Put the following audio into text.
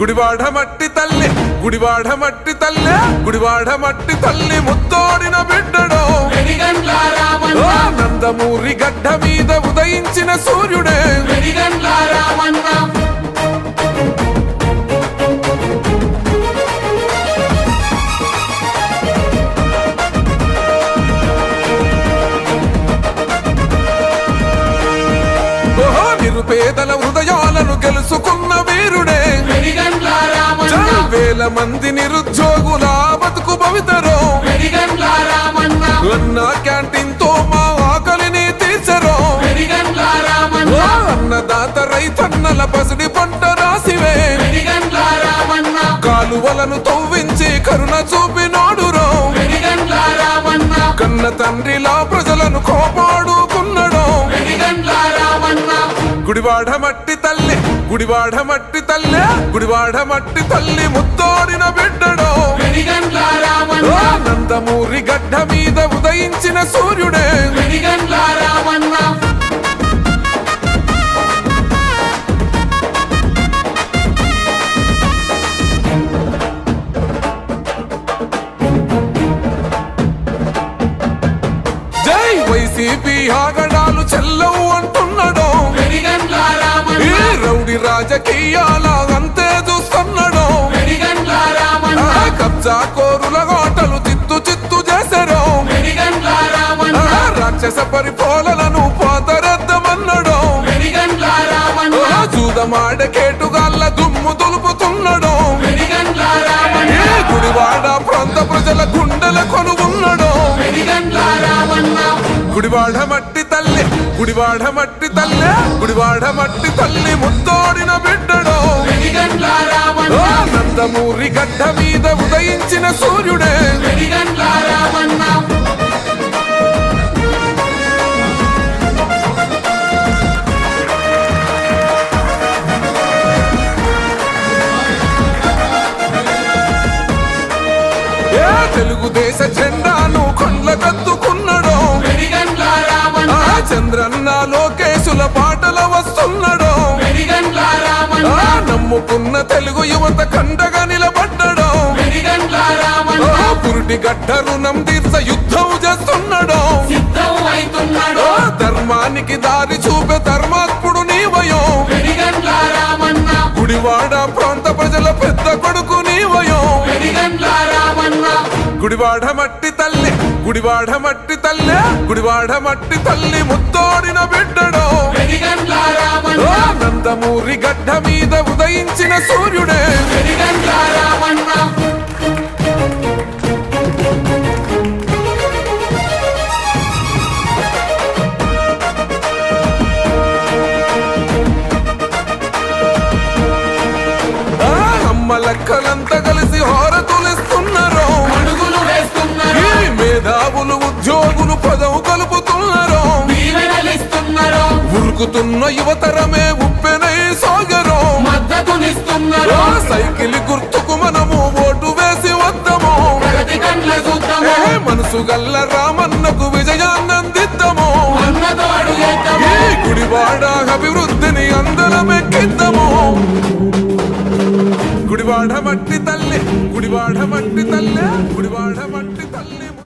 గుడివాడ మట్టి తల్లి గుడివాడ మట్టి తల్లి గుడివాడ మట్టి తల్లి ముత్తోడిన బిడ్డడో. నందమూరి గడ్డ మీద ఉదయించిన సూర్యుడే. నిరుపేదల హృదయాలను గెలుచుకున్న వీరుడే. వేల మంది నిరుద్యోగుల బతుకు భవితరో. అన్న క్యాంటీన్తో మా ఆకలిని తీర్చరో. అన్నదాత రైతన్నల పసిడి పంట రాసివే. కాలువలను తవ్వించి కరుణ చూపినాడురో కన్న తండ్రిలా ప్రజలను కోపాడుకున్నడో. గుడివాడ మట్టి తల్లి గుడివాడ మట్టి తల్లి గుడివాడ మట్టి తల్లి ముత్తోడిన బిడ్డడో. నందమూరి గడ్డ మీద ఉదయించిన సూర్యుడే. జై వైసీపీ ఆగడాలు చెల్లవు మరి రాజకీయాల అంతే చూస్తున్నాడు కబ్జా కోరుల ఆటలు చిత్తు చిత్తు చేశారు. రాక్షస పరిపాలనను పాతరద్దమన్నాడో వెలిగండ్ల జూదమాడ కేటుగాళ్ళ దుమ్ము దులుపుతున్నాడో. గుడివాడ ప్రాంత ప్రజల గుండెల కొనుగున్నాడో. వెలిగండ్ల గుడివాడ మట్టి తల్లి గుడివాడ మట్టి తల్లి గుడివాడ మట్టి తల్లి నందమూరి గడ్డ మీద ఉదయించిన సూర్యుడే. తెలుగుదేశ జెండాను ఆ రామన్న. చంద్రన్న లోకేశుల పాటల ఆ నమ్ముకున్న తెలుగు యువత కండగా నిలబడ్డాడో. పురుటి గడ్డ రుణం తీర్చ యుద్ధం చేస్తున్నాడో. ధర్మానికి దారి చూపే ధర్మాత్ముడు నీవయో గుడివాడ ప్రాంత ప్రజల పెద్ద కొడుకు నీవయో గుడివాడ మట్టి తల్లి గుడివాడ మట్టి తల్లి గుడివాడ మట్టి తల్లి ముత్తోడిన బిడ్డడో. నందమూరి గడ్డ మీద ఉదయించిన సూర్యుడే. లెక్కలంతా కలిసి వేస్తున్నారు ఈ మేధావులు ఉద్యోగులు పదవు దీవెనలిస్తున్నారు ఉరుకుతున్న యువతరమే ఉప్పెనై సాగరు. మద్దతునిస్తున్నారు సైకిల్ గుర్తుకు మనము ఓటు వేసి వద్దాము. మనసు గల్ల రామన్నకు విజయాన్నందిద్దాము. గుడివాడ అభివృద్ధిని అందరం ఎక్కిద్దాము గుడివాడ మట్టి తల్లి గుడివాడ మట్టి తల్లి గుడివాడ మట్టి